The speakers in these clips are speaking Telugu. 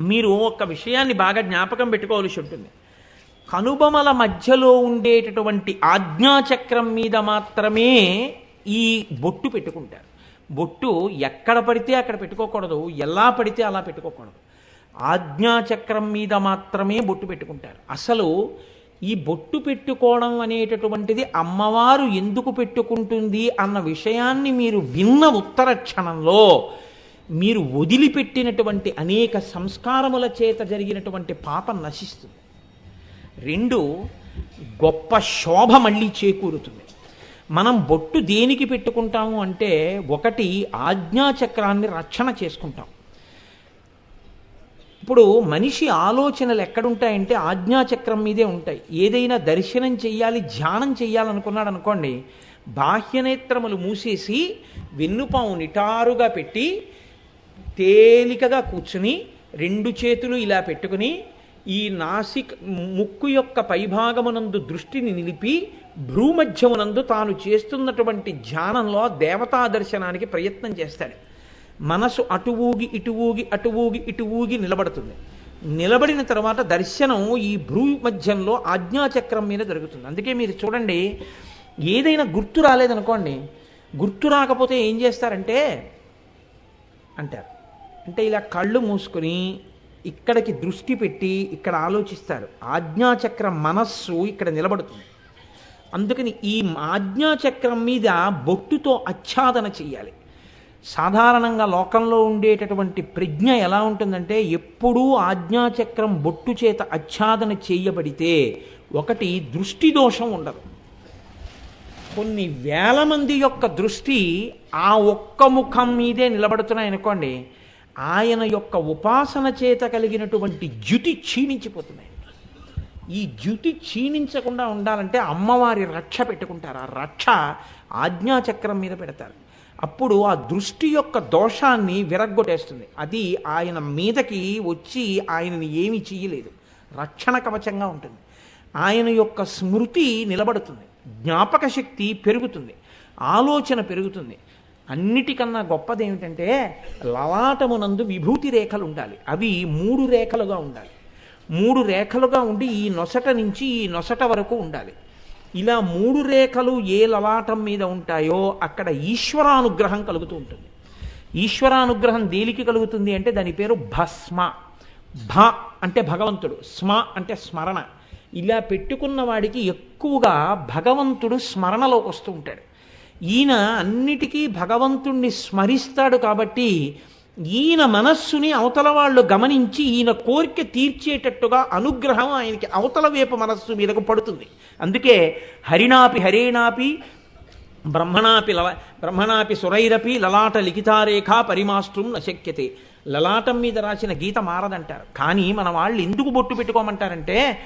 మీరు ఒక విషయాన్ని బాగా జ్ఞాపకం పెట్టుకోవాల్సి ఉంటుంది. కనుబొమల మధ్యలో ఉండేటటువంటి ఆజ్ఞాచక్రం మీద మాత్రమే ఈ బొట్టు పెట్టుకుంటారు. బొట్టు ఎక్కడ పడితే అక్కడ పెట్టుకోకూడదు ఎలా పడితే అలా పెట్టుకోకూడదు. ఆజ్ఞాచక్రం మీద మాత్రమే బొట్టు పెట్టుకుంటారు. అసలు ఈ బొట్టు పెట్టుకోవడం అనేటటువంటిది అమ్మవారు ఎందుకు పెట్టుకుంటుంది అన్న విషయాన్ని మీరు విన్న ఉత్తర క్షణంలో మీరు వదిలిపెట్టినటువంటి అనేక సంస్కారముల చేత జరిగినటువంటి పాపం నశిస్తుంది. రెండు గొప్ప శోభ మళ్ళీ చేకూరుతుంది. మనం బొట్టు దేనికి పెట్టుకుంటాము అంటే ఒకటి ఆజ్ఞాచక్రాన్ని రక్షణ చేసుకుంటాం. ఇప్పుడు మనిషి ఆలోచనలు ఎక్కడుంటాయంటే ఆజ్ఞాచక్రం మీదే ఉంటాయి. ఏదైనా దర్శనం చేయాలి ధ్యానం చేయాలనుకున్నాడు అనుకోండి బాహ్యనేత్రములు మూసేసి వెన్నుపాము నిటారుగా పెట్టి తేలికగా కూర్చుని రెండు చేతులు ఇలా పెట్టుకుని ఈ నాసిక్ ముక్కు యొక్క పైభాగమునందు దృష్టిని నిలిపి భ్రూమధ్యమునందు తాను చేస్తున్నటువంటి ధ్యానంలో దేవతా దర్శనానికి ప్రయత్నం చేస్తాడు. మనసు అటు ఊగి ఇటు ఊగి అటు ఊగి ఇటు ఊగి నిలబడుతుంది. నిలబడిన తర్వాత దర్శనం ఈ భ్రూ మధ్యంలో ఆజ్ఞాచక్రం మీద జరుగుతుంది. అందుకే మీరు చూడండి ఏదైనా గుర్తు రాలేదనుకోండి గుర్తు రాకపోతే ఏం చేస్తారంటే అంటారు. అంటే ఇలా కళ్ళు మూసుకుని ఇక్కడికి దృష్టి పెట్టి ఇక్కడ ఆలోచిస్తారు. ఆజ్ఞాచక్రం మనస్సు ఇక్కడ నిలబడుతుంది. అందుకని ఈ ఆజ్ఞాచక్రం మీద బొట్టుతో ఆచ్ఛాదన చేయాలి సాధారణంగా లోకంలో ఉండేటటువంటి ప్రజ్ఞ ఎలా ఉంటుందంటే ఎప్పుడూ ఆజ్ఞాచక్రం బొట్టు చేత ఆచ్ఛాదన చేయబడితే ఒకటి దృష్టి దోషం ఉండదు. కొన్ని వేల మంది యొక్క దృష్టి ఆ ఒక్క ముఖం మీదే నిలబడుతున్నాయి అనుకోండి ఆయన యొక్క ఉపాసన చేత కలిగినటువంటి జ్యుతి క్షీణించిపోతున్నాయి. ఈ జ్యుతి క్షీణించకుండా ఉండాలంటే అమ్మవారి రక్ష పెట్టుకుంటారు. ఆ రక్ష ఆజ్ఞాచక్రం మీద పెడతారు. అప్పుడు ఆ దృష్టి యొక్క దోషాన్ని విరగ్గొట్టేస్తుంది. అది ఆయన మీదకి వచ్చి ఆయనని ఏమీ చేయలేదు రక్షణ కవచంగా ఉంటుంది. ఆయన యొక్క స్మృతి నిలబడుతుంది. జ్ఞాపక శక్తి పెరుగుతుంది. ఆలోచన పెరుగుతుంది. అన్నిటికన్నా గొప్పది ఏమిటంటే లలాటమునందు విభూతి రేఖలు ఉండాలి. అవి మూడు రేఖలుగా ఉండాలి. మూడు రేఖలుగా ఉండి ఈ నొసట నుంచి ఈ నొసట వరకు ఉండాలి. ఇలా మూడు రేఖలు ఏ లలాటం మీద ఉంటాయో అక్కడ ఈశ్వరానుగ్రహం కలుగుతూ ఉంటుంది. ఈశ్వరానుగ్రహం దేనికి కలుగుతుంది అంటే దాని పేరు భస్మ. భ అంటే భగవంతుడు స్మ అంటే స్మరణ. ఇలా పెట్టుకున్న వాడికి ఎక్కువగా భగవంతుడు స్మరణలోకి వస్తూ ఉంటాడు. ఈయన అన్నిటికీ భగవంతుణ్ణి స్మరిస్తాడు కాబట్టి ఈయన మనస్సుని అవతల వాళ్ళు గమనించి ఈయన కోరిక తీర్చేటట్టుగా అనుగ్రహం ఆయనకి అవతల వైపు మనస్సు మీదకు పడుతుంది. అందుకే హరిణాపి హరేణాపి బ్రహ్మణాపి లల బ్రహ్మణాపి సురైరపి లలాట లిఖితారేఖ పరిమాష్ట్రం నశక్యతే. లలాటం మీద రాసిన గీత మారదంటారు. కానీ మన వాళ్ళు ఎందుకు బొట్టు పెట్టుకోమంటారంటే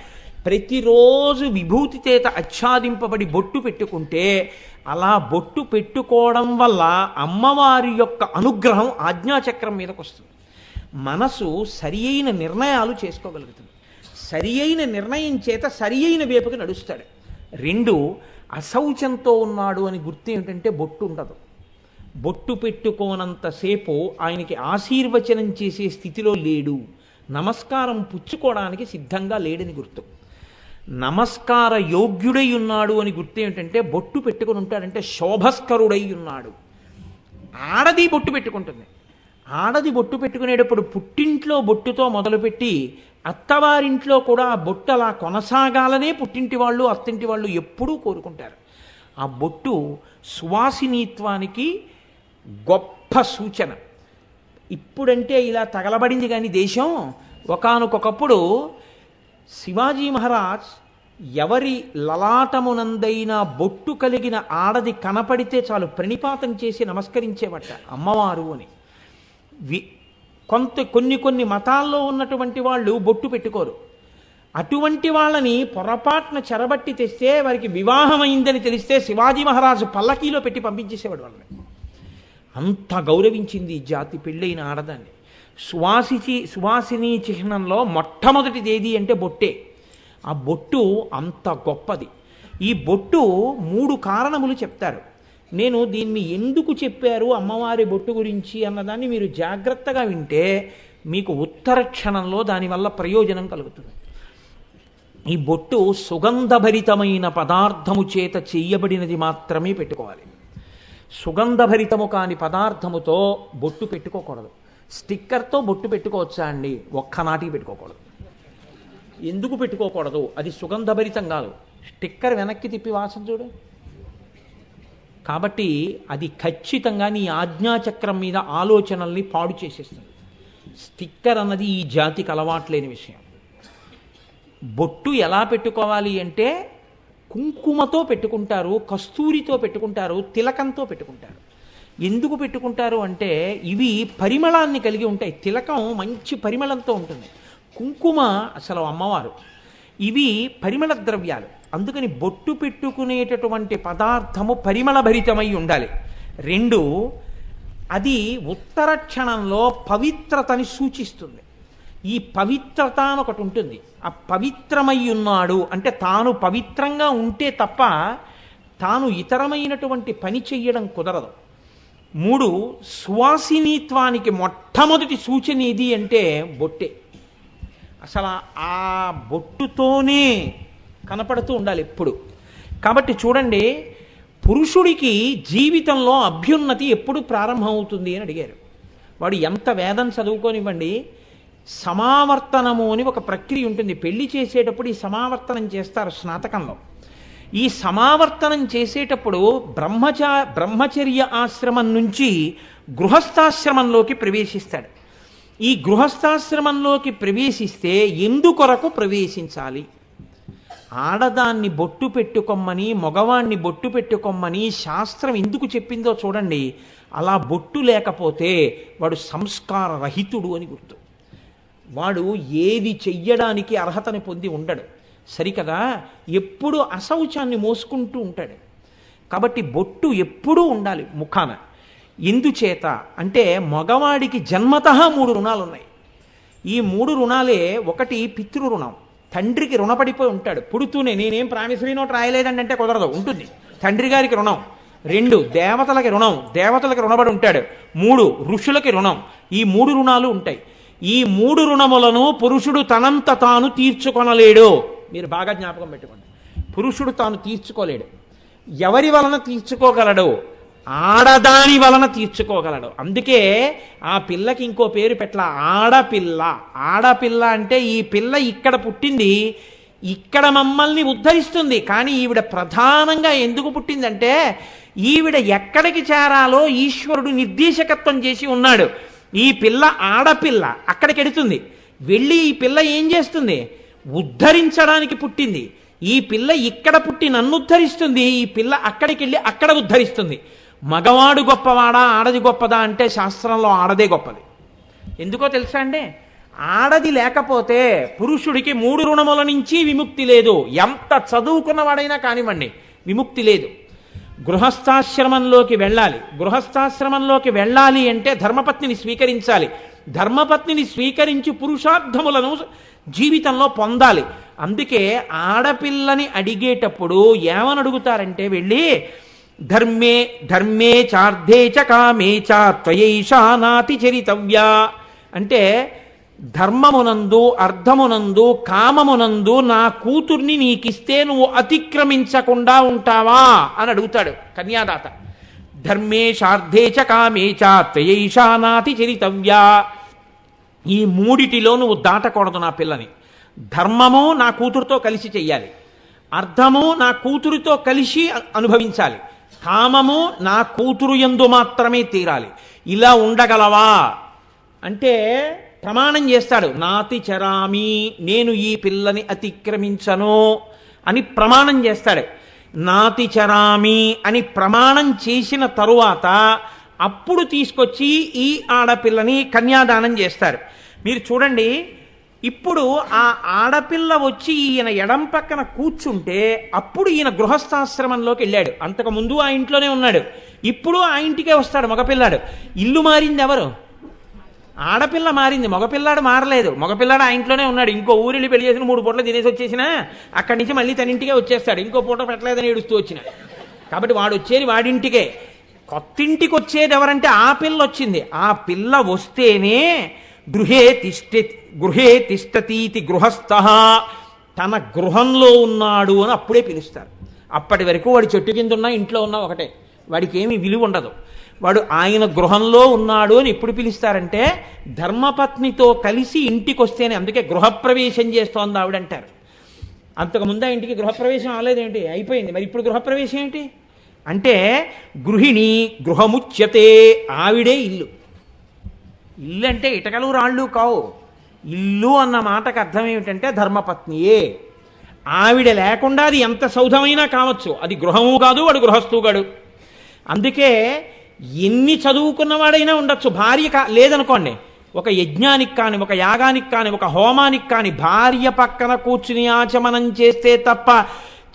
ప్రతిరోజు విభూతి చేత ఆచ్ఛాదింపబడి బొట్టు పెట్టుకుంటే అలా బొట్టు పెట్టుకోవడం వల్ల అమ్మవారి యొక్క అనుగ్రహం ఆజ్ఞాచక్రం మీదకి వస్తుంది మనసు సరి అయిన నిర్ణయాలు చేసుకోగలుగుతుంది. సరి అయిన నిర్ణయం చేత సరి అయిన వేపుకి నడుస్తాడు. రెండు అశౌచంతో ఉన్నాడు అని గుర్తు ఏమిటంటే బొట్టు ఉండదు. బొట్టు పెట్టుకోనంతసేపు ఆయనకి ఆశీర్వచనం చేసే స్థితిలో లేడు. నమస్కారం పుచ్చుకోవడానికి సిద్ధంగా లేడని గుర్తు. నమస్కార యోగ్యుడై ఉన్నాడు అని గుర్తు ఏమిటంటే బొట్టు పెట్టుకుని ఉంటాడంటే శోభస్కరుడై ఉన్నాడు ఆడది బొట్టు పెట్టుకుంటుంది. ఆడది బొట్టు పెట్టుకునేటప్పుడు పుట్టింట్లో బొట్టుతో మొదలుపెట్టి అత్తవారింట్లో కూడా ఆ బొట్టు అలా కొనసాగాలనే పుట్టింటి వాళ్ళు అత్తింటి వాళ్ళు ఎప్పుడూ కోరుకుంటారు. ఆ బొట్టు సువాసినీత్వానికి గొప్ప సూచన. ఇప్పుడంటే ఇలా తగలబడింది కానీ దేశం. ఒకనకొకప్పుడు శివాజీ మహారాజ్ ఎవరి లలాటమునందైనా బొట్టు కలిగిన ఆడది కనపడితే చాలు ప్రణిపాతం చేసి నమస్కరించేవట అమ్మవారు అని. వి కొంత కొన్ని కొన్ని మతాల్లో ఉన్నటువంటి వాళ్ళు బొట్టు పెట్టుకోరు. అటువంటి వాళ్ళని పొరపాటున చెరబట్టి తెస్తే వారికి వివాహమైందని తెలిస్తే శివాజీ మహారాజు పల్లకీలో పెట్టి పంపించేసేవాడు వాళ్ళని. అంత గౌరవించింది జాతి పెళ్ళైన ఆడదాన్ని. సువాసిచి సువాసిని చిహ్నంలో మొట్టమొదటిది ఏది అంటే బొట్టే. ఆ బొట్టు అంత గొప్పది. ఈ బొట్టు మూడు కారణములు చెప్తారు. నేను దీన్ని ఎందుకు చెప్పారు అమ్మవారి బొట్టు గురించి అన్నదాన్ని మీరు జాగ్రత్తగా వింటే మీకు ఉత్తర క్షణంలో దానివల్ల ప్రయోజనం కలుగుతుంది. ఈ బొట్టు సుగంధభరితమైన పదార్థము చేత చెయ్యబడినది మాత్రమే పెట్టుకోవాలి. సుగంధభరితము కాని పదార్థముతో బొట్టు పెట్టుకోకూడదు. స్టిక్కర్తో బొట్టు పెట్టుకోవచ్చా అండి? ఒక్కనాటికి పెట్టుకోకూడదు. ఎందుకు పెట్టుకోకూడదు? అది సుగంధభరితం కాదు. స్టిక్కర్ వెనక్కి తిప్పి వాసన చూడు. కాబట్టి అది ఖచ్చితంగా నీ ఆజ్ఞాచక్రం మీద ఆలోచనల్ని పాడు చేసేస్తుంది. స్టిక్కర్ అన్నది ఈ జాతికి అలవాట్లేని విషయం. బొట్టు ఎలా పెట్టుకోవాలి అంటే కుంకుమతో పెట్టుకుంటారు కస్తూరితో పెట్టుకుంటారు తిలకంతో పెట్టుకుంటారు. ఎందుకు పెట్టుకుంటారు అంటే ఇవి పరిమళాన్ని కలిగి ఉంటాయి. తిలకం మంచి పరిమళంతో ఉంటుంది. కుంకుమ అసలు అమ్మవారు. ఇవి పరిమళ ద్రవ్యాలు. అందుకని బొట్టు పెట్టుకునేటటువంటి పదార్థము పరిమళ భరితమై ఉండాలి. రెండు అది ఉత్తర క్షణంలో పవిత్రతని సూచిస్తుంది. ఈ పవిత్రత అని ఒకటి ఉంటుంది. ఆ పవిత్రమై ఉన్నాడు అంటే తాను పవిత్రంగా ఉంటే తప్ప తాను ఇతరమైనటువంటి పని చెయ్యడం కుదరదు. మూడు సువాసినీత్వానికి మొట్టమొదటి సూచన ఏది అంటే బొట్టే. అసలు ఆ బొట్టుతోనే కనపడుతూ ఉండాలి ఎప్పుడు. కాబట్టి చూడండి పురుషుడికి జీవితంలో అభ్యున్నతి ఎప్పుడు ప్రారంభమవుతుంది అని అడిగారు. వాడు ఎంత వేదం చదువుకోనివ్వండి సమావర్తనము అని ఒక ప్రక్రియ ఉంటుంది. పెళ్ళి చేసేటప్పుడు ఈ సమావర్తనం చేస్తారు స్నాతకంలో. ఈ సమావర్తనం చేసేటప్పుడు బ్రహ్మచా బ్రహ్మచర్య ఆశ్రమం నుంచి గృహస్థాశ్రమంలోకి ప్రవేశిస్తాడు. ఈ గృహస్థాశ్రమంలోకి ప్రవేశిస్తే ఎందుకొరకు ప్రవేశించాలి? ఆడదాన్ని బొట్టు పెట్టుకొమ్మని మగవాణ్ణి బొట్టు పెట్టుకొమ్మని శాస్త్రం ఎందుకు చెప్పిందో చూడండి. అలా బొట్టు లేకపోతే వాడు సంస్కార రహితుడు అని గుర్తు. వాడు ఏది చెయ్యడానికి అర్హతని పొంది ఉండడు. సరికదా? ఎప్పుడు అశౌచాన్ని మోసుకుంటూ ఉంటాడు. కాబట్టి బొట్టు ఎప్పుడూ ఉండాలి ముఖాన. ఎందుచేత? అంటే మగవాడికి జన్మత మూడు రుణాలు ఉన్నాయి ఈ మూడు రుణాలే ఒకటి పితృ రుణం. తండ్రికి రుణపడిపోయి ఉంటాడు. పుడుతూనే నేనేం ప్రామిసరీ నోట్ రాయలేదండి అంటే కుదరదు. ఉంటుంది. తండ్రి గారికి రుణం. రెండు దేవతలకి రుణం. దేవతలకి రుణపడి ఉంటాడు. మూడు ఋషులకి రుణం. ఈ మూడు రుణాలు ఉంటాయి. ఈ మూడు రుణములను పురుషుడు తనంత తాను తీర్చుకొనలేడు. మీరు బాగా జ్ఞాపకం పెట్టుకోండి. పురుషుడు తాను తీర్చుకోలేడు. ఎవరి వలన తీర్చుకోగలడు ఆడదాని వలన తీర్చుకోగలడు. అందుకే ఆ పిల్లకి ఇంకో పేరు పెట్ల ఆడపిల్ల. ఆడపిల్ల అంటే ఈ పిల్ల ఇక్కడ పుట్టింది ఇక్కడ మమ్మల్ని ఉద్ధరిస్తుంది. కానీ ఈవిడ ప్రధానంగా ఎందుకు పుట్టిందంటే ఈవిడ ఎక్కడికి చేరాలో ఈశ్వరుడు నిర్దేశకత్వం చేసి ఉన్నాడు. ఈ పిల్ల ఆడపిల్ల అక్కడికి ఎడుతుంది. వెళ్ళి ఈ పిల్ల ఏం చేస్తుంది? ఉద్ధరించడానికి పుట్టింది. ఈ పిల్ల ఇక్కడ పుట్టి నన్ను ఉద్ధరిస్తుంది. ఈ పిల్ల అక్కడికి వెళ్ళి అక్కడ ఉద్ధరిస్తుంది. మగవాడు గొప్పవాడా ఆడది గొప్పదా అంటే శాస్త్రంలో ఆడదే గొప్పది. ఎందుకో తెలుసా అండి? ఆడది లేకపోతే పురుషుడికి మూడు రుణముల నుంచి విముక్తి లేదు. ఎంత చదువుకున్నవాడైనా కానివ్వండి విముక్తి లేదు. గృహస్థాశ్రమంలోకి వెళ్ళాలి. గృహస్థాశ్రమంలోకి వెళ్ళాలి అంటే ధర్మపత్నిని స్వీకరించాలి. ధర్మపత్నిని స్వీకరించి పురుషార్థములను జీవితంలో పొందాలి. అందుకే ఆడపిల్లని అడిగేటప్పుడు ఏమని అడుగుతారంటే వెళ్ళి ధర్మే ధర్మే చార్ధే చ కామే చ త్వయైషా నాతి అంటే ధర్మమునందు అర్థమునందు కామమునందు నా కూతుర్ని నీకిస్తే నువ్వు అతిక్రమించకుండా ఉంటావా అని అడుగుతాడు కన్యాదాత. ధర్మే శార్ధే చ కామే చ త్వయైషా నాతి చరితవ్యా ఈ మూడిటిలో నువ్వు దాటకూడదు నా పిల్లని. ధర్మము నా కూతురుతో కలిసి చెయ్యాలి. అర్థము నా కూతురితో కలిసి అనుభవించాలి. కామము నా కూతురు ఎందు మాత్రమే తీరాలి. ఇలా ఉండగలవా? అంటే ప్రమాణం చేస్తాడు. నాతి చరామి నేను ఈ పిల్లని అతిక్రమించను అని ప్రమాణం చేస్తాడు. నాతిచరామి అని ప్రమాణం చేసిన తరువాత అప్పుడు తీసుకొచ్చి ఈ ఆడపిల్లని కన్యాదానం చేస్తారు. మీరు చూడండి ఇప్పుడు ఆ ఆడపిల్ల వచ్చి ఈయన ఎడం పక్కన కూర్చుంటే అప్పుడు ఈయన గృహస్థాశ్రమంలోకి వెళ్ళాడు. అంతకు ముందు ఆ ఇంట్లోనే ఉన్నాడు. ఇప్పుడు ఆ ఇంటికే వస్తాడు మగపిల్లాడు. ఇల్లు మారింది ఎవరు? ఆడపిల్ల మారింది మగపిల్లాడు మారలేదు. మగపిల్లాడు ఆ ఇంట్లోనే ఉన్నాడు. ఇంకో ఊరిని పెళ్ళి చేసిన మూడు పూటలు తినేసి వచ్చేసినా అక్కడి నుంచి మళ్ళీ తన ఇంటికే వచ్చేస్తాడు. ఇంకో పూట పెట్టలేదని ఏడుస్తూ వచ్చిన. కాబట్టి వాడు వచ్చేది వాడింటికే. కొత్తింటికి వచ్చేది ఎవరంటే ఆ పిల్ల వచ్చింది. ఆ పిల్ల వస్తేనే గృహే తిష్ట గృహే తిష్టతీతి గృహస్థ. తన గృహంలో ఉన్నాడు అని అప్పుడే పిలుస్తారు. అప్పటి వరకు వాడి చెట్టు కింద ఉన్నా ఇంట్లో ఉన్నా ఒకటే. వాడికి ఏమీ విలువ ఉండదు. వాడు ఆయన గృహంలో ఉన్నాడు అని ఎప్పుడు పిలుస్తారంటే ధర్మపత్నితో కలిసి ఇంటికి వస్తేనే అందుకే గృహప్రవేశం చేస్తోంది ఆవిడంటారు. అంతకుముందు ఆ ఇంటికి గృహప్రవేశం అవలేదేంటి అయిపోయింది. మరి ఇప్పుడు గృహప్రవేశం ఏంటి? అంటే గృహిణి గృహముచ్యతే ఆవిడే ఇల్లు. ఇల్లు అంటే ఇటకలు రాళ్ళు కావు. ఇల్లు అన్న మాటకు అర్థం ఏమిటంటే ధర్మపత్నియే. ఆవిడ లేకుండా అది ఎంత సౌధమైనా కావచ్చు. అది గృహము కాదు వాడు గృహస్థు కాడు అందుకే ఎన్ని చదువుకున్నవాడైనా ఉండొచ్చు. భార్య కా లేదనుకోండి. ఒక యజ్ఞానికి కానీ ఒక యాగానికి కానీ ఒక హోమానికి కానీ భార్య పక్కన కూర్చుని ఆచమనం చేస్తే తప్ప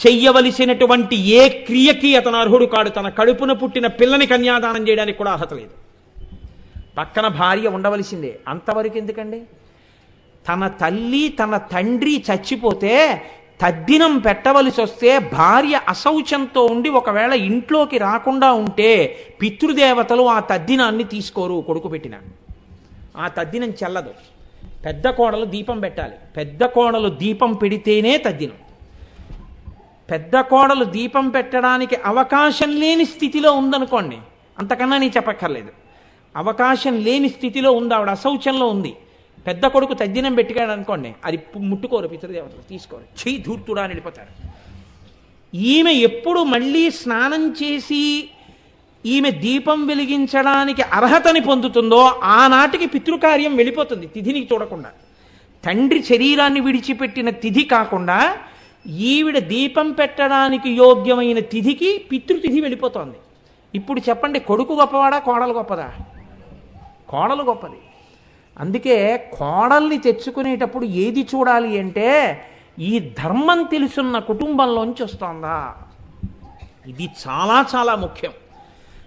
చెయ్యవలసినటువంటి ఏ క్రియకి అతను అర్హుడు కాడు. తన కడుపున పుట్టిన పిల్లని కన్యాదానం చేయడానికి కూడా అర్హత లేదు. పక్కన భార్య ఉండవలసిందే. అంతవరకు ఎందుకండి? తన తల్లి తన తండ్రి చచ్చిపోతే తద్దినం పెట్టవలసి వస్తే భార్య అశౌచంతో ఉండి ఒకవేళ ఇంట్లోకి రాకుండా ఉంటే పితృదేవతలు ఆ తద్దినాన్ని తీసుకోరు కొడుకు పెట్టిన. ఆ తద్దినం చెల్లదు. పెద్ద కోడలు దీపం పెట్టాలి. పెద్ద కోడలు దీపం పెడితేనే తద్దినం. పెద్ద కోడలు దీపం పెట్టడానికి అవకాశం లేని స్థితిలో ఉందనుకోండి అంతకన్నా నేను చెప్పక్కర్లేదు. అవకాశం లేని స్థితిలో ఉంది ఆవిడ అశౌచంలో ఉంది. పెద్ద కొడుకు తద్దినం పెట్టిగాడు అనుకోండి అది ముట్టుకోరు పితృదేవతలు తీసుకోరు. చెయ్యి ధూర్తుడా అని వెళ్ళిపోతారు. ఈమె ఎప్పుడు మళ్ళీ స్నానం చేసి ఈమె దీపం వెలిగించడానికి అర్హతని పొందుతుందో ఆనాటికి పితృకార్యం వెళ్ళిపోతుంది తిథిని చూడకుండా. తండ్రి శరీరాన్ని విడిచిపెట్టిన తిథి కాకుండా ఈవిడ దీపం పెట్టడానికి యోగ్యమైన తిథికి పితృతిథి వెళ్ళిపోతోంది. ఇప్పుడు చెప్పండి కొడుకు గొప్పవాడా కోడలు గొప్పదా? కోడలు గొప్పది. అందుకే కోడల్ని తెచ్చుకునేటప్పుడు ఏది చూడాలి అంటే ఈ ధర్మం తెలుసున్న కుటుంబంలోంచి వస్తోందా? ఇది చాలా చాలా ముఖ్యం.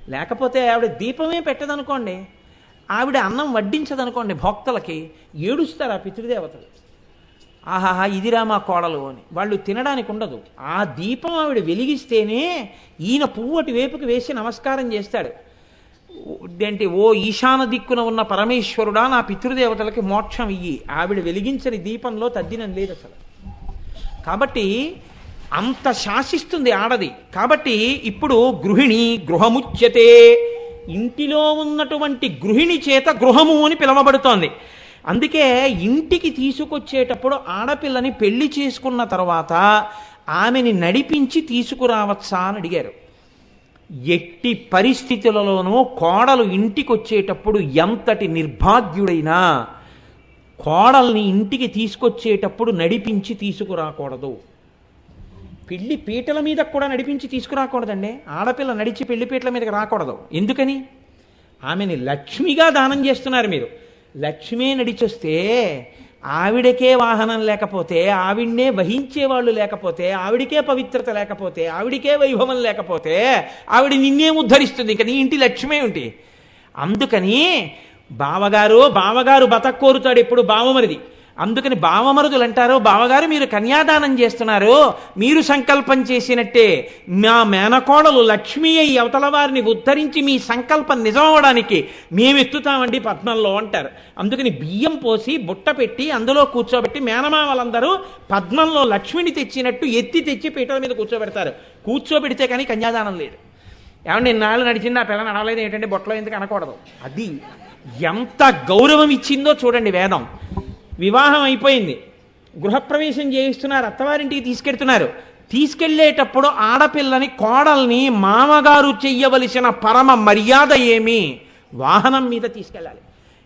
లేకపోతే ఆవిడ దీపమే పెట్టదనుకోండి ఆవిడ అన్నం వడ్డించదనుకోండి భక్తులకి ఏడుస్తారు ఆ పితృదేవతలు. ఆహాహా ఇదిరా మా కోడలు అని. వాళ్ళు తినడానికి ఉండదు. ఆ దీపం ఆవిడ వెలిగిస్తేనే ఈయన పువ్వటి వేపుకు వేసి నమస్కారం చేస్తాడు. అంటే ఓ ఈశాన దిక్కున ఉన్న పరమేశ్వరుడా నా పితృదేవతలకి మోక్షం ఇయ్యి. ఆవిడ వెలిగించని దీపంలో తద్దినం లేదు అసలు. కాబట్టి అంత శాసిస్తుంది ఆడది. కాబట్టి ఇప్పుడు గృహిణి గృహముచ్యతే. ఇంటిలో ఉన్నటువంటి గృహిణి చేత గృహము అని పిలవబడుతోంది. అందుకే ఇంటికి తీసుకొచ్చేటప్పుడు ఆడపిల్లని పెళ్ళి చేసుకున్న తర్వాత ఆమెని నడిపించి తీసుకురావచ్చా అని అడిగారు. ఎట్టి పరిస్థితులలోనూ కోడలు ఇంటికి వచ్చేటప్పుడు ఎంతటి నిర్భాగ్యుడైనా కోడల్ని ఇంటికి తీసుకొచ్చేటప్పుడు నడిపించి తీసుకురాకూడదు. పెళ్ళి పీటల మీద కూడా నడిపించి తీసుకురాకూడదండి. ఆడపిల్ల నడిచి పెళ్ళి పీటల మీదకి రాకూడదు. ఎందుకని? ఆమెని లక్ష్మిగా దానం చేస్తున్నారు మీరు. లక్ష్మే నడిచొస్తే ఆవిడకే వాహనం లేకపోతే ఆవిడ్నే వహించే వాళ్ళు లేకపోతే ఆవిడికే పవిత్రత లేకపోతే ఆవిడికే వైభవం లేకపోతే ఆవిడ నిన్నేం ఉద్ధరిస్తుంది. ఇంకా నీ ఇంటి లక్ష్మే ఉంటి అందుకని బావగారు బావగారు బతక్కోరుతాడు ఎప్పుడు బావమరిది. అందుకని బావమరుదులు అంటారు బావగారు మీరు కన్యాదానం చేస్తున్నారు. మీరు సంకల్పం చేసినట్టే. మా మేనకోడలు లక్ష్మీ అయి అవతల వారిని ఉద్ధరించి మీ సంకల్పం నిజం అవడానికి మేము ఎత్తుతామండి పద్మంలో అంటారు. అందుకని బియ్యం పోసి బుట్ట పెట్టి అందులో కూర్చోబెట్టి మేనమామలందరూ పద్మంలో లక్ష్మిని తెచ్చినట్టు ఎత్తి తెచ్చి పీటల మీద కూర్చోబెడతారు. కూర్చోబెడితే కానీ కన్యాదానం లేదు. ఏమంటే ఇన్నాళ్ళు నడిచింది ఆ పిల్ల నడవలేదు ఏంటంటే బొట్టలో ఎందుకు అనకూడదు? అది ఎంత గౌరవం ఇచ్చిందో చూడండి వేదం. వివాహం అయిపోయింది. గృహప్రవేశం చేయిస్తున్నారు అత్తవారింటికి తీసుకెళ్తున్నారు. తీసుకెళ్ళేటప్పుడు ఆడపిల్లని కోడల్ని మామగారు చెయ్యవలసిన పరమ మర్యాద ఏమి? వాహనం మీద తీసుకెళ్ళాలి.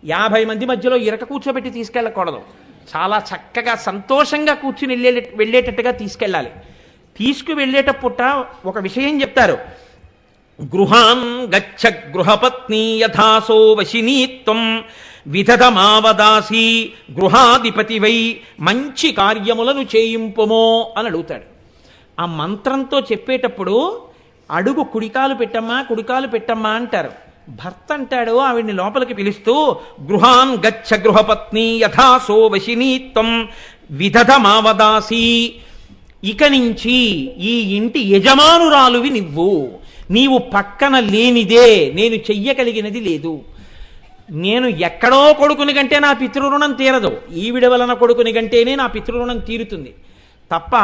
యాభై మంది మధ్యలో ఇరక కూర్చోబెట్టి తీసుకెళ్ళకూడదు. చాలా చక్కగా సంతోషంగా కూర్చుని వెళ్ళే వెళ్ళేటట్టుగా తీసుకెళ్ళాలి. తీసుకువెళ్ళేటప్పుట ఒక విషయం చెప్తారు. గృహాన్ గచ్చ గృహపత్ని యథాసో వశినీత్వం. విధదమావదాసి గృహాధిపతి వై మంచి కార్యములను చేయింపుమో అని అడుగుతాడు. ఆ మంత్రంతో చెప్పేటప్పుడు అడుగు కుడికాలు పెట్టమ్మా కుడికాలు పెట్టమ్మా అంటారు. భర్త అంటాడు ఆవిడ్ని లోపలికి పిలుస్తూ గృహాన్ గచ్చ గృహపత్ని యథాసో వశినీత్వం విధధమావదాసి ఇక నుంచి ఈ ఇంటి యజమానురాలువి నువ్వు. నీవు పక్కన లేనిదే నేను చెయ్యగలిగినది లేదు. నేను ఎక్కడో కొడుకుని కంటే నా పితృరుణం తీరదు. ఈవిడ వలన కొడుకుని కంటేనే నా పితృరుణం తీరుతుంది. తప్ప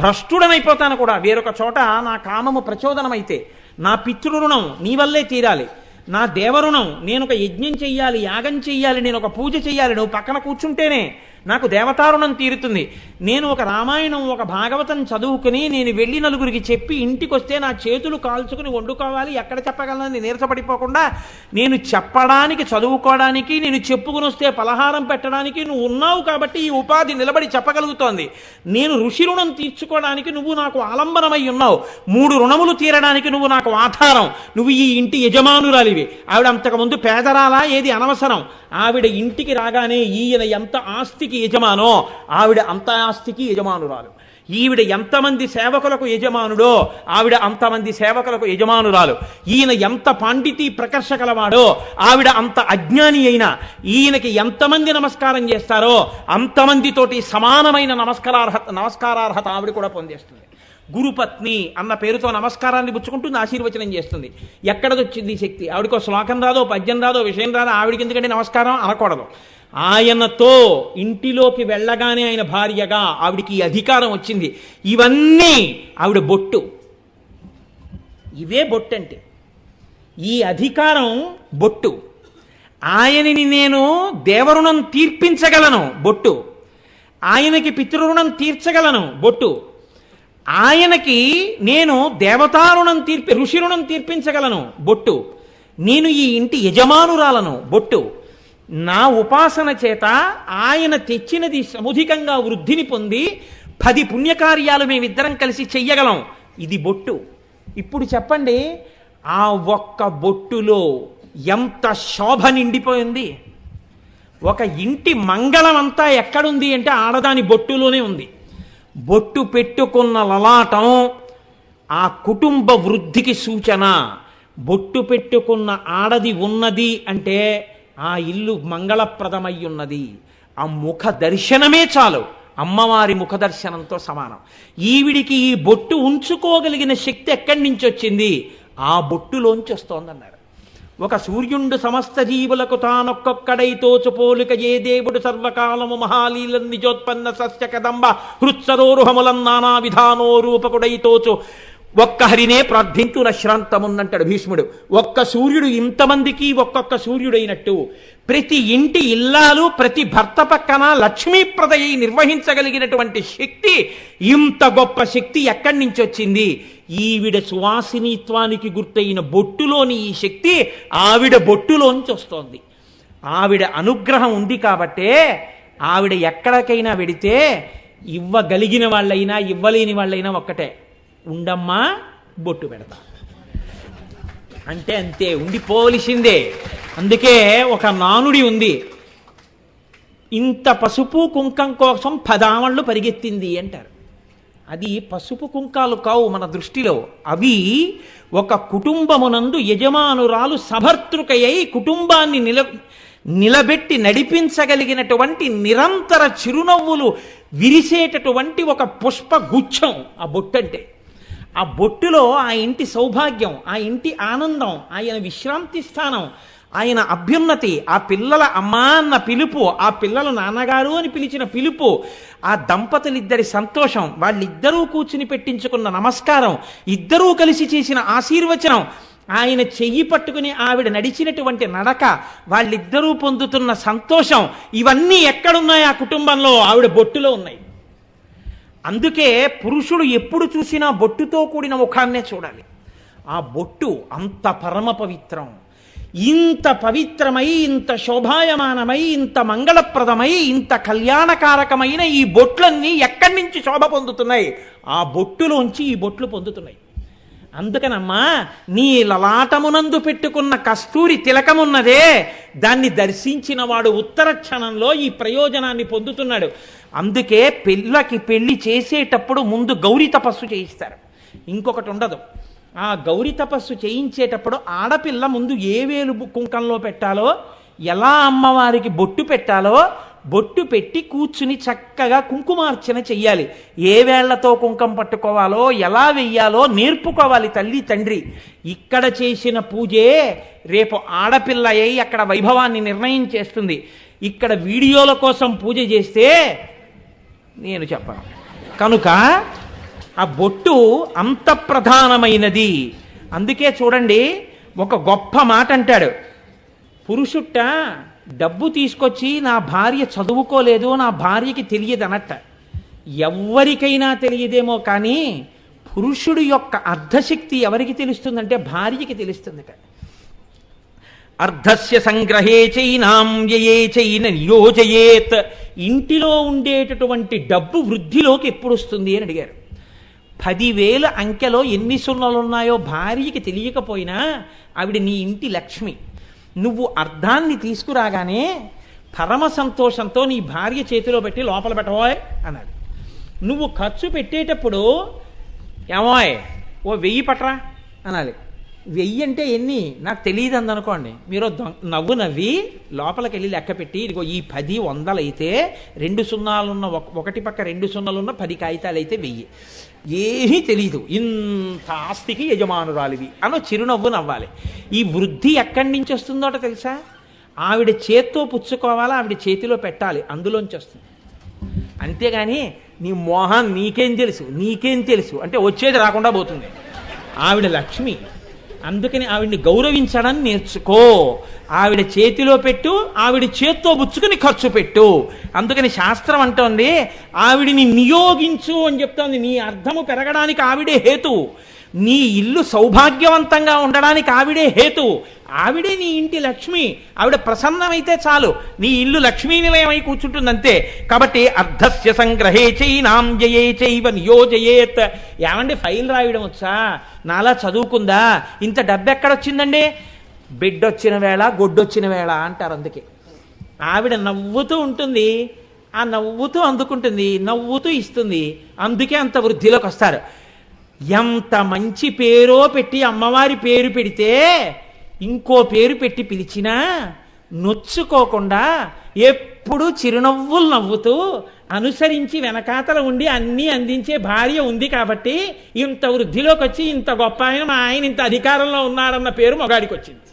భ్రష్టుడనైపోతాను కూడా. వేరొక చోట నా కామము ప్రచోదనమైతే నా పితృరుణం నీ వల్లే తీరాలి. నా దేవరుణం నేను ఒక యజ్ఞం చెయ్యాలి యాగం చెయ్యాలి నేను ఒక పూజ చెయ్యాలి నువ్వు పక్కన కూర్చుంటేనే నాకు దేవతారుణం తీరుతుంది. నేను ఒక రామాయణం ఒక భాగవతం చదువుకుని నేను వెళ్ళి నలుగురికి చెప్పి ఇంటికి వస్తే నా చేతులు కాల్చుకుని వండుకోవాలి. ఎక్కడ చెప్పగలనని నీరసపడిపోకుండా నేను చెప్పడానికి చదువుకోవడానికి నేను చెప్పుకుని వస్తే పలహారం పెట్టడానికి నువ్వు ఉన్నావు కాబట్టి ఈ ఉపాధి నిలబడి చెప్పగలుగుతోంది. నేను ఋషి రుణం తీర్చుకోవడానికి నువ్వు నాకు ఆలంబనమై ఉన్నావు. మూడు రుణములు తీరడానికి నువ్వు నాకు ఆధారం. నువ్వు ఈ ఇంటి యజమానురాలివి. ఆవిడ అంతకుముందు పేదరాలా? ఏది అనవసరం? ఆవిడ ఇంటికి రాగానే ఈయన ఎంత ఇంటికి యజమానో ఆవిడ అంత ఆస్తికి యజమానురాలు. ఈవిడ ఎంతమంది సేవకులకు యజమానుడో ఆవిడ అంతమంది సేవకులకు యజమానురాలు. ఈయన ఎంత పాండితి ప్రకర్ష కలవాడో ఆవిడ అంత అజ్ఞాని అయినా ఈయనకి ఎంతమంది నమస్కారం చేస్తారో అంతమందితోటి సమానమైన నమస్కారార్హత నమస్కారార్హత ఆవిడ కూడా పొందేస్తుంది. గురుపత్ని అన్న పేరుతో నమస్కారాన్ని పుచ్చుకుంటుంది ఆశీర్వచనం చేస్తుంది. ఎక్కడదొచ్చింది ఈ శక్తి? ఆవిడకో శ్లోకం రాదో పద్యం రాదో విషయం రాదో ఆవిడకి ఎందుకంటే నమస్కారం అనకూడదు. ఆయనతో ఇంటిలోకి వెళ్ళగానే ఆయన భార్యగా ఆవిడికి ఈ అధికారం వచ్చింది. ఇవన్నీ ఆవిడ బొట్టు. ఇవే బొట్టు అంటే ఈ అధికారం బొట్టు. ఆయనని నేను దేవరుణం తీర్పించగలను బొట్టు. ఆయనకి పితృరుణం తీర్చగలను బొట్టు. ఆయనకి నేను దేవతారుణం తీర్పి ఋషి రుణం తీర్పించగలను. బొట్టు. నేను ఈ ఇంటి యజమానురాలను. బొట్టు. నా ఉపాసన చేత ఆయన తెచ్చినది సముధికంగా వృద్ధిని పొంది పది పుణ్యకార్యాలు మేమిద్దరం కలిసి చెయ్యగలం. ఇది బొట్టు. ఇప్పుడు చెప్పండి ఆ ఒక్క బొట్టులో ఎంత శోభ నిండిపోయింది? ఒక ఇంటి మంగళమంతా ఎక్కడుంది అంటే ఆడదాని బొట్టులోనే ఉంది. బొట్టు పెట్టుకున్న లలాటం ఆ కుటుంబ వృద్ధికి సూచన. బొట్టు పెట్టుకున్న ఆడది ఉన్నది అంటే ఆ ఇల్లు మంగళప్రదమై ఉన్నది ఆ ముఖ దర్శనమే చాలు. అమ్మవారి ముఖ దర్శనంతో సమానం. ఈవిడికి ఈ బొట్టు ఉంచుకోగలిగిన శక్తి ఎక్కడి నుంచి వచ్చింది? ఆ బొట్టులోంచి వస్తోందన్నారు. ఒక సూర్యుండు సమస్త జీవులకు తానొక్కొక్కడై తోచుపోలిక ఏ దేవుడు సర్వకాలము మహాలీల నిజోత్పన్న సస్య కదంబ హృత్సరోరుహములం నానా విధానో రూపకుడై తోచు. ఒక్క హరినే ప్రార్థించు నశ్రాంతమున్నంటాడు భీష్ముడు. ఒక్క సూర్యుడు ఇంతమందికి ఒక్కొక్క సూర్యుడైనట్టు. ప్రతి ఇంటి ఇల్లాలు ప్రతి భర్త పక్కన లక్ష్మీప్రదయ్యి నిర్వహించగలిగినటువంటి శక్తి ఇంత గొప్ప శక్తి ఎక్కడి నుంచి వచ్చింది? ఈవిడ సువాసినిత్వానికి గుర్తయిన బొట్టులోని ఈ శక్తి ఆవిడ బొట్టులోంచి వస్తోంది. ఆవిడ అనుగ్రహం ఉంది కాబట్టే ఆవిడ ఎక్కడికైనా వెడితే ఇవ్వగలిగిన వాళ్ళైనా ఇవ్వలేని వాళ్ళైనా ఒక్కటే. ఉండమ్మా బొట్టు పెడతా. అంటే అంతే ఉండిపోవలసిందే అందుకే ఒక నానుడి ఉంది. ఇంత పసుపు కుంకం కోసం పదామళ్ళు పరిగెత్తింది అంటారు. అది పసుపు కుంకాలు కావు మన దృష్టిలో. అవి ఒక కుటుంబమునందు యజమానురాలు సభర్తృకయ్యి కుటుంబాన్ని నిల నిలబెట్టి నడిపించగలిగినటువంటి నిరంతర చిరునవ్వులు విరిసేటటువంటి ఒక పుష్ప గుచ్ఛం ఆ బొట్టంటే. ఆ బొట్టులో ఆ ఇంటి సౌభాగ్యం ఆ ఇంటి ఆనందం ఆయన విశ్రాంతి స్థానం ఆయన అభ్యున్నతి ఆ పిల్లల అమ్మా అన్న పిలుపు ఆ పిల్లల నాన్నగారు అని పిలిచిన పిలుపు ఆ దంపతులిద్దరి సంతోషం వాళ్ళిద్దరూ కూర్చుని పెట్టించుకున్న నమస్కారం ఇద్దరూ కలిసి చేసిన ఆశీర్వచనం ఆయన చెయ్యి పట్టుకుని ఆవిడ నడిచినటువంటి నడక వాళ్ళిద్దరూ పొందుతున్న సంతోషం ఇవన్నీ ఎక్కడున్నాయి ఆ కుటుంబంలో? ఆవిడ బొట్టులో ఉన్నాయి. అందుకే పురుషుడు ఎప్పుడు చూసినా బొట్టుతో కూడిన ముఖాన్నే చూడాలి. ఆ బొట్టు అంత పరమ పవిత్రం. ఇంత పవిత్రమై ఇంత శోభాయమానమై ఇంత మంగళప్రదమై ఇంత కళ్యాణకారకమైన ఈ బొట్లన్నీ ఎక్కడి నుంచి శోభ పొందుతున్నాయి? ఆ బొట్టులోంచి ఈ బొట్లు పొందుతున్నాయి. అందుకనమ్మా నీ లలాటమునందు పెట్టుకున్న కస్తూరి తిలకమున్నదే దాన్ని దర్శించిన వాడు ఉత్తర క్షణంలో ఈ ప్రయోజనాన్ని పొందుతున్నాడు. అందుకే పిల్లకి పెళ్ళి చేసేటప్పుడు ముందు గౌరీ తపస్సు చేయిస్తారు. ఇంకొకటి ఉండదు. ఆ గౌరీ తపస్సు చేయించేటప్పుడు ఆడపిల్ల ముందు ఏ వేలు కుంకంలో పెట్టాలో ఎలా అమ్మవారికి బొట్టు పెట్టాలో బొట్టు పెట్టి కూర్చుని చక్కగా కుంకుమార్చన చెయ్యాలి. ఏ వేళ్ళతో కుంకం పట్టుకోవాలో ఎలా వెయ్యాలో నేర్పుకోవాలి తల్లి తండ్రి. ఇక్కడ చేసిన పూజే రేపు ఆడపిల్ల అయి అక్కడ వైభవాన్ని నిర్ణయం చేస్తుంది. ఇక్కడ వీడియోల కోసం పూజ చేస్తే నేను చెప్పను. కనుక ఆ బొట్టు అంత ప్రధానమైనది. అందుకే చూడండి ఒక గొప్ప మాట అంటాడు పురుషుట్ట డబ్బు తీసుకొచ్చి నా భార్య చదువుకోలేదు నా భార్యకి తెలియదు అనట్ట ఎవరికైనా తెలియదేమో కానీ పురుషుడు యొక్క అర్ధశక్తి ఎవరికి తెలుస్తుందంటే భార్యకి తెలుస్తుందట. అర్ధస్య సంగ్రహే చైనాం వ్యయే చైన నియోజయేత్. ఇంటిలో ఉండేటటువంటి డబ్బు వృద్ధిలోకి ఎప్పుడు వస్తుంది అని అడిగారు. పదివేల అంకెలో ఎన్ని సున్నలు ఉన్నాయో భార్యకి తెలియకపోయినా ఆవిడ నీ ఇంటి లక్ష్మి. నువ్వు అర్ధాన్ని తీసుకురాగానే పరమ సంతోషంతో నీ భార్య చేతిలో పెట్టి లోపల పెట్టబోయ్ అన్నాడు. నువ్వు ఖర్చు పెట్టేటప్పుడు ఏమోయ్ ఓ వెయ్యి పట్రా అనాలి వెయ్యి అంటే ఎన్ని? నాకు తెలియదు అందనుకోండి. మీరు దొం- నవ్వు నవ్వి లోపలికి వెళ్ళి లెక్క పెట్టి ఇదిగో ఈ పది వందలైతే రెండు సున్నాలున్న ఒక- ఒకటి పక్క రెండు సున్నాలున్న పది కాగితాలు అయితే వెయ్యి. ఏమీ తెలియదు ఇంత ఆస్తికి యజమానురాలివి. అనో చిరునవ్వు నవ్వాలి. ఈ వృద్ధి ఎక్కడి నుంచి వస్తుందోట తెలుసా? ఆవిడ చేత్తో పుచ్చుకోవాలా? ఆవిడ చేతిలో పెట్టాలి. అందులోంచి వస్తుంది. అంతేగాని నీ మోహన్ నీకేం తెలుసు? నీకేం తెలుసు? అంటే వచ్చేది రాకుండా పోతుంది. ఆవిడ లక్ష్మి. అందుకని ఆవిడ్ని గౌరవించడం నేర్చుకో. ఆవిడ చేతిలో పెట్టు ఆవిడ చేత్తో బుచ్చుకుని ఖర్చు పెట్టు. అందుకని శాస్త్రం అంటోంది ఆవిడిని నియోగించు అని చెప్తోంది. నీ అర్థము పెరగడానికి ఆవిడే హేతు. నీ ఇల్లు సౌభాగ్యవంతంగా ఉండడానికి ఆవిడే హేతు. ఆవిడే నీ ఇంటి లక్ష్మి. ఆవిడ ప్రసన్నమైతే చాలు. నీ ఇల్లు లక్ష్మీ నిలయమై కూర్చుంటుందంతే. కాబట్టి అర్ధస్య సంగ్రహే చైనాం జయే చైవ నియోజయేత్. ఏమండి ఫైల్ రాయడం వచ్చా? నాలా చదువుకుందా? ఇంత డబ్బెక్కడొచ్చిందండి? బిడ్డొచ్చిన వేళ గొడ్డొచ్చిన వేళ అంటారు అందుకే. ఆవిడ నవ్వుతూ ఉంటుంది. ఆ నవ్వుతూ అందుకుంటుంది. నవ్వుతూ ఇస్తుంది. అందుకే అంత వృద్ధిలోకి వస్తారు ఎంత మంచి పేరో పెట్టి అమ్మవారి పేరు పెడితే ఇంకో పేరు పెట్టి పిలిచినా నొచ్చుకోకుండా ఎప్పుడు చిరునవ్వులు నవ్వుతూ అనుసరించి వెనకాతల ఉండి అన్నీ అందించే భార్య ఉంది కాబట్టి ఇంత వృద్ధిలోకి వచ్చి ఇంత గొప్ప ఆయన మా ఆయన ఇంత అధికారంలో ఉన్నారన్న పేరు మొగాడికి వచ్చింది